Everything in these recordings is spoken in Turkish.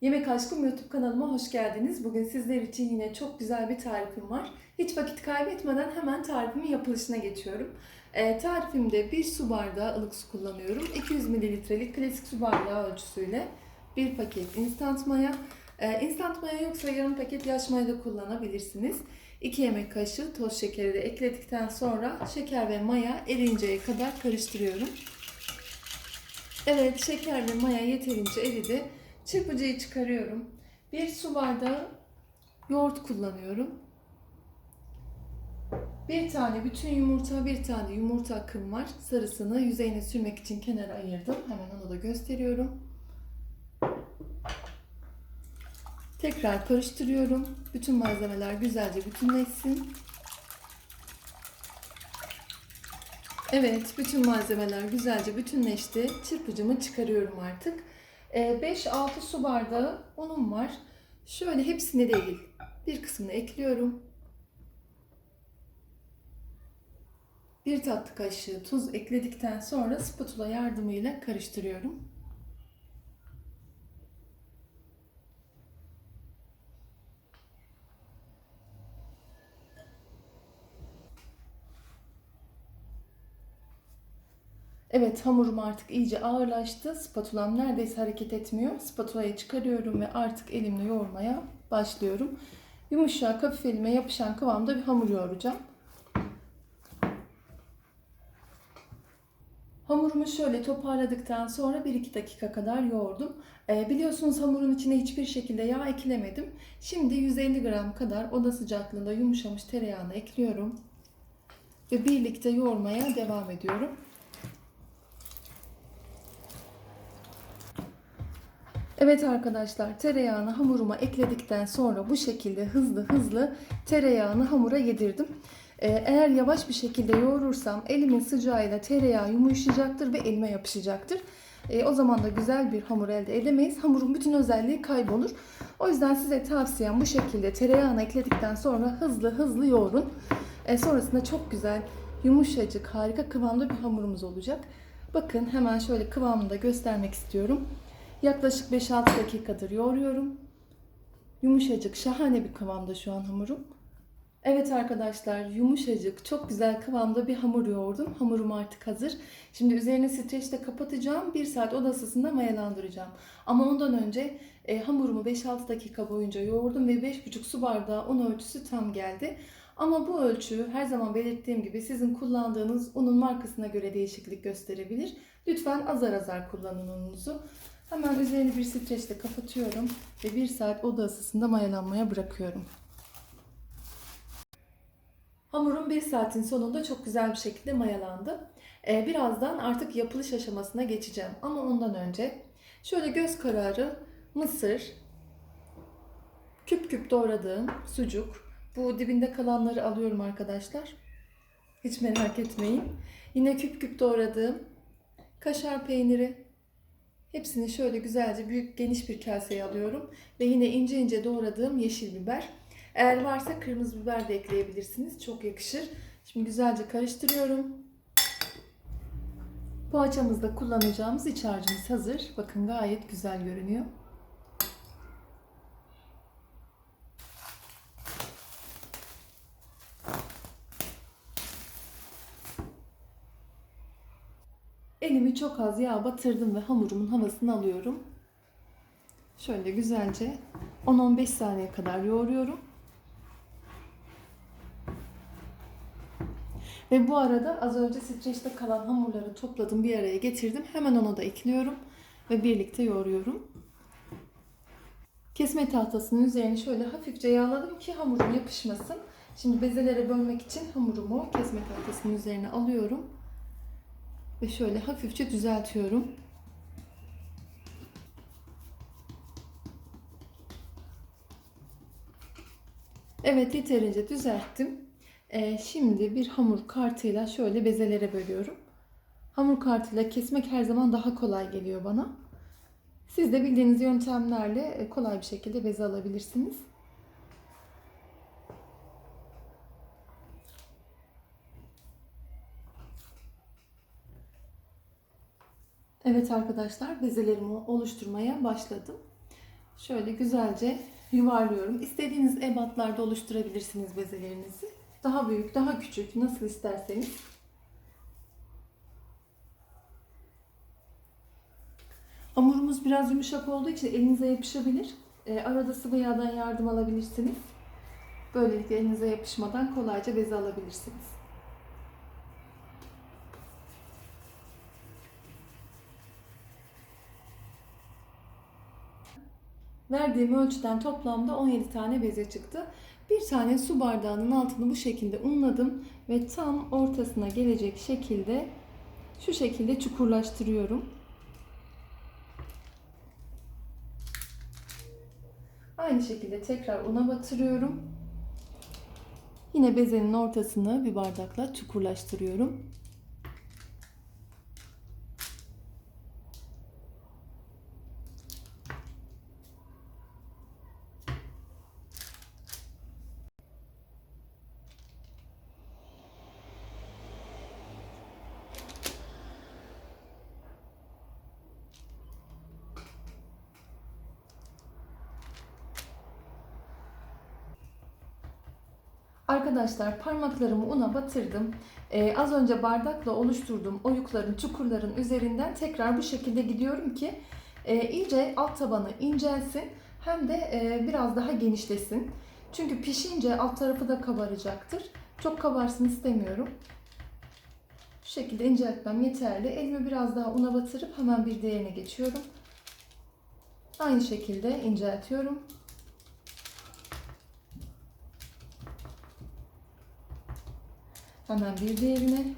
Yemek Aşkım YouTube kanalıma hoş geldiniz. Bugün sizler için yine çok güzel bir tarifim var. Hiç vakit kaybetmeden hemen tarifimin yapılışına geçiyorum. Ee, tarifimde bir su bardağı ılık su kullanıyorum. 200 mililitrelik klasik su bardağı ölçüsüyle bir paket instant maya. Ee, instant maya yoksa yarım paket yaş maya da kullanabilirsiniz. 2 yemek kaşığı toz şekeri de ekledikten sonra şeker ve maya erinceye kadar karıştırıyorum. Evet şeker ve maya yeterince eridi. Çırpıcıyı çıkarıyorum. Bir su bardağı yoğurt kullanıyorum. Bir tane bütün yumurta, bir tane yumurta akım var. Sarısını yüzeyine sürmek için kenara ayırdım. Hemen onu da gösteriyorum. Tekrar karıştırıyorum. Bütün malzemeler güzelce bütünleşsin. Evet, bütün malzemeler güzelce bütünleşti. Çırpıcımı çıkarıyorum artık. 5-6 su bardağı unum var. Şöyle hepsini değil, bir kısmını ekliyorum. Bir tatlı kaşığı tuz ekledikten sonra spatula yardımıyla karıştırıyorum. Evet hamurum artık iyice ağırlaştı. Spatulam neredeyse hareket etmiyor. Spatulayı çıkarıyorum ve artık elimle yoğurmaya başlıyorum. Yumuşak, hafif elime yapışan kıvamda bir hamur yoğuracağım. Hamurumu şöyle toparladıktan sonra 1-2 dakika kadar yoğurdum. Ee, biliyorsunuz hamurun içine hiçbir şekilde yağ eklemedim. Şimdi 150 gram kadar oda sıcaklığında yumuşamış tereyağını ekliyorum. Ve birlikte yoğurmaya devam ediyorum. Evet arkadaşlar tereyağını hamuruma ekledikten sonra bu şekilde hızlı hızlı tereyağını hamura yedirdim. Ee, eğer yavaş bir şekilde yoğurursam elimin sıcağıyla tereyağı yumuşayacaktır ve elime yapışacaktır. Ee, o zaman da güzel bir hamur elde edemeyiz. Hamurun bütün özelliği kaybolur. O yüzden size tavsiyem bu şekilde tereyağını ekledikten sonra hızlı hızlı yoğurun. Ee, sonrasında çok güzel, yumuşacık, harika kıvamda bir hamurumuz olacak. Bakın hemen şöyle kıvamını da göstermek istiyorum. Yaklaşık 5-6 dakikadır yoğuruyorum. Yumuşacık, şahane bir kıvamda şu an hamurum. Evet arkadaşlar, yumuşacık, çok güzel kıvamda bir hamur yoğurdum. Hamurum artık hazır. Şimdi üzerine streçle kapatacağım. 1 saat oda ısısında mayalandıracağım. Ama ondan önce e, hamurumu 5-6 dakika boyunca yoğurdum ve 5,5 su bardağı un ölçüsü tam geldi. Ama bu ölçü her zaman belirttiğim gibi sizin kullandığınız unun markasına göre değişiklik gösterebilir. Lütfen azar azar kullanın ununuzu. Hemen üzerini bir streçle kapatıyorum ve 1 saat oda ısısında mayalanmaya bırakıyorum. Hamurum 1 saatin sonunda çok güzel bir şekilde mayalandı. Ee, birazdan artık yapılış aşamasına geçeceğim. Ama ondan önce şöyle göz kararı mısır, küp küp doğradığım sucuk, bu dibinde kalanları alıyorum arkadaşlar. Hiç merak etmeyin. Yine küp küp doğradığım kaşar peyniri, Hepsini şöyle güzelce büyük geniş bir kaseye alıyorum. Ve yine ince ince doğradığım yeşil biber. Eğer varsa kırmızı biber de ekleyebilirsiniz. Çok yakışır. Şimdi güzelce karıştırıyorum. Poğaçamızda kullanacağımız iç harcımız hazır. Bakın gayet güzel görünüyor. Elimi çok az yağ batırdım ve hamurumun havasını alıyorum. Şöyle güzelce 10-15 saniye kadar yoğuruyorum. Ve bu arada az önce streçte kalan hamurları topladım bir araya getirdim. Hemen onu da ekliyorum ve birlikte yoğuruyorum. Kesme tahtasının üzerini şöyle hafifçe yağladım ki hamurum yapışmasın. Şimdi bezelere bölmek için hamurumu kesme tahtasının üzerine alıyorum. Ve şöyle hafifçe düzeltiyorum. Evet yeterince düzelttim. Ee, şimdi bir hamur kartıyla şöyle bezelere bölüyorum. Hamur kartıyla kesmek her zaman daha kolay geliyor bana. Siz de bildiğiniz yöntemlerle kolay bir şekilde beze alabilirsiniz. Evet arkadaşlar bezelerimi oluşturmaya başladım. Şöyle güzelce yuvarlıyorum. İstediğiniz ebatlarda oluşturabilirsiniz bezelerinizi. Daha büyük, daha küçük nasıl isterseniz. Hamurumuz biraz yumuşak olduğu için elinize yapışabilir. Ee, arada sıvı yağdan yardım alabilirsiniz. Böylelikle elinize yapışmadan kolayca beze alabilirsiniz. Verdiğim ölçüden toplamda 17 tane beze çıktı. Bir tane su bardağının altını bu şekilde unladım ve tam ortasına gelecek şekilde şu şekilde çukurlaştırıyorum. Aynı şekilde tekrar una batırıyorum. Yine bezenin ortasını bir bardakla çukurlaştırıyorum. Arkadaşlar parmaklarımı una batırdım. Ee, az önce bardakla oluşturduğum oyukların, çukurların üzerinden tekrar bu şekilde gidiyorum ki e, iyice alt tabanı incelsin hem de e, biraz daha genişlesin. Çünkü pişince alt tarafı da kabaracaktır. Çok kabarsın istemiyorum. Şu şekilde inceltmem yeterli. Elimi biraz daha una batırıp hemen bir diğerine geçiyorum. Aynı şekilde inceltiyorum. Hemen bir diğerine.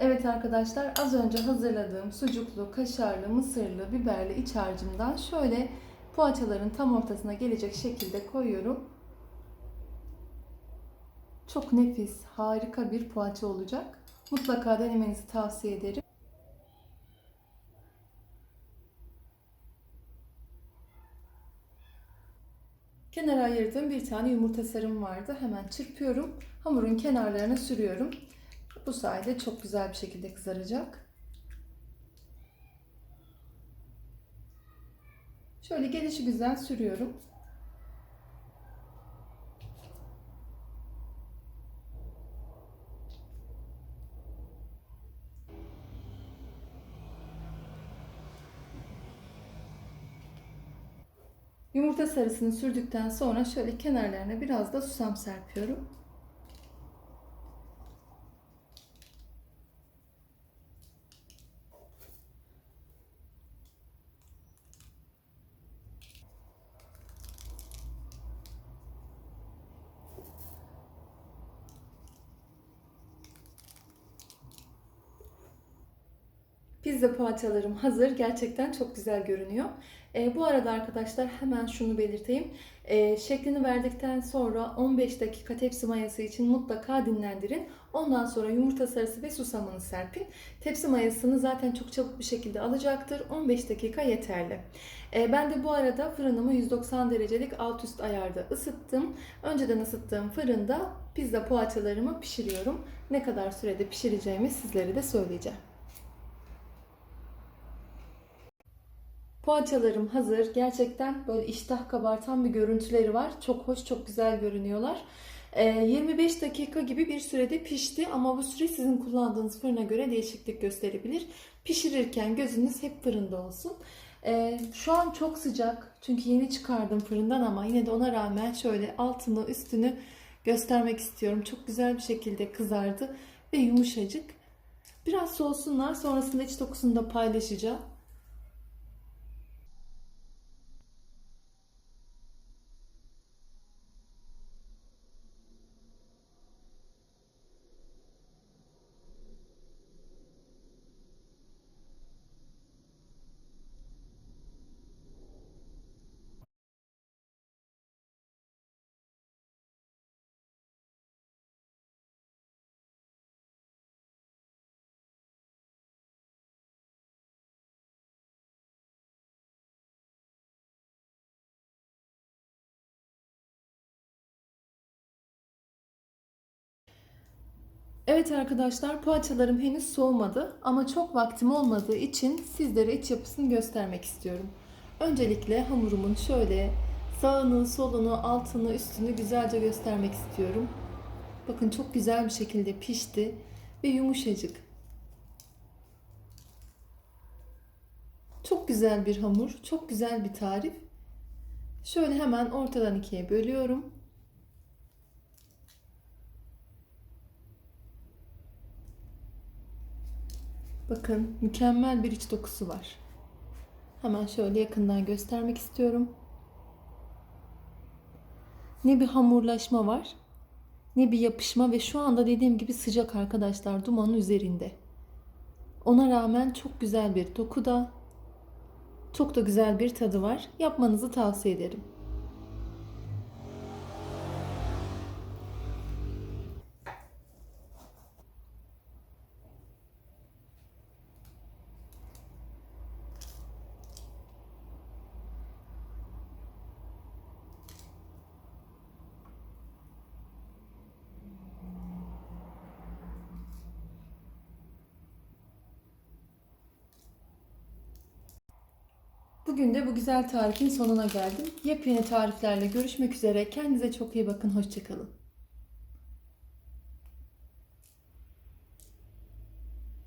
Evet arkadaşlar az önce hazırladığım sucuklu, kaşarlı, mısırlı, biberli iç harcımdan şöyle poğaçaların tam ortasına gelecek şekilde koyuyorum. Çok nefis, harika bir poğaça olacak. Mutlaka denemenizi tavsiye ederim. Kenara ayırdığım bir tane yumurta sarım vardı. Hemen çırpıyorum. Hamurun kenarlarına sürüyorum. Bu sayede çok güzel bir şekilde kızaracak. Şöyle gelişi güzel sürüyorum. Yumurta sarısını sürdükten sonra şöyle kenarlarına biraz da susam serpiyorum. Pizza poğaçalarım hazır. Gerçekten çok güzel görünüyor. E, bu arada arkadaşlar hemen şunu belirteyim. E, şeklini verdikten sonra 15 dakika tepsi mayası için mutlaka dinlendirin. Ondan sonra yumurta sarısı ve susamını serpin. Tepsi mayasını zaten çok çabuk bir şekilde alacaktır. 15 dakika yeterli. E, ben de bu arada fırınımı 190 derecelik alt üst ayarda ısıttım. Önceden ısıttığım fırında pizza poğaçalarımı pişiriyorum. Ne kadar sürede pişireceğimi sizlere de söyleyeceğim. Poğaçalarım hazır. Gerçekten böyle iştah kabartan bir görüntüleri var. Çok hoş, çok güzel görünüyorlar. Ee, 25 dakika gibi bir sürede pişti ama bu süre sizin kullandığınız fırına göre değişiklik gösterebilir. Pişirirken gözünüz hep fırında olsun. Ee, şu an çok sıcak çünkü yeni çıkardım fırından ama yine de ona rağmen şöyle altını üstünü göstermek istiyorum. Çok güzel bir şekilde kızardı ve yumuşacık. Biraz soğusunlar sonrasında iç dokusunu da paylaşacağım. Evet arkadaşlar poğaçalarım henüz soğumadı ama çok vaktim olmadığı için sizlere iç yapısını göstermek istiyorum. Öncelikle hamurumun şöyle sağını, solunu, altını, üstünü güzelce göstermek istiyorum. Bakın çok güzel bir şekilde pişti ve yumuşacık. Çok güzel bir hamur, çok güzel bir tarif. Şöyle hemen ortadan ikiye bölüyorum. Bakın mükemmel bir iç dokusu var. Hemen şöyle yakından göstermek istiyorum. Ne bir hamurlaşma var, ne bir yapışma ve şu anda dediğim gibi sıcak arkadaşlar dumanın üzerinde. Ona rağmen çok güzel bir dokuda, çok da güzel bir tadı var. Yapmanızı tavsiye ederim. Bugün de bu güzel tarifin sonuna geldim. Yepyeni tariflerle görüşmek üzere. Kendinize çok iyi bakın. Hoşçakalın.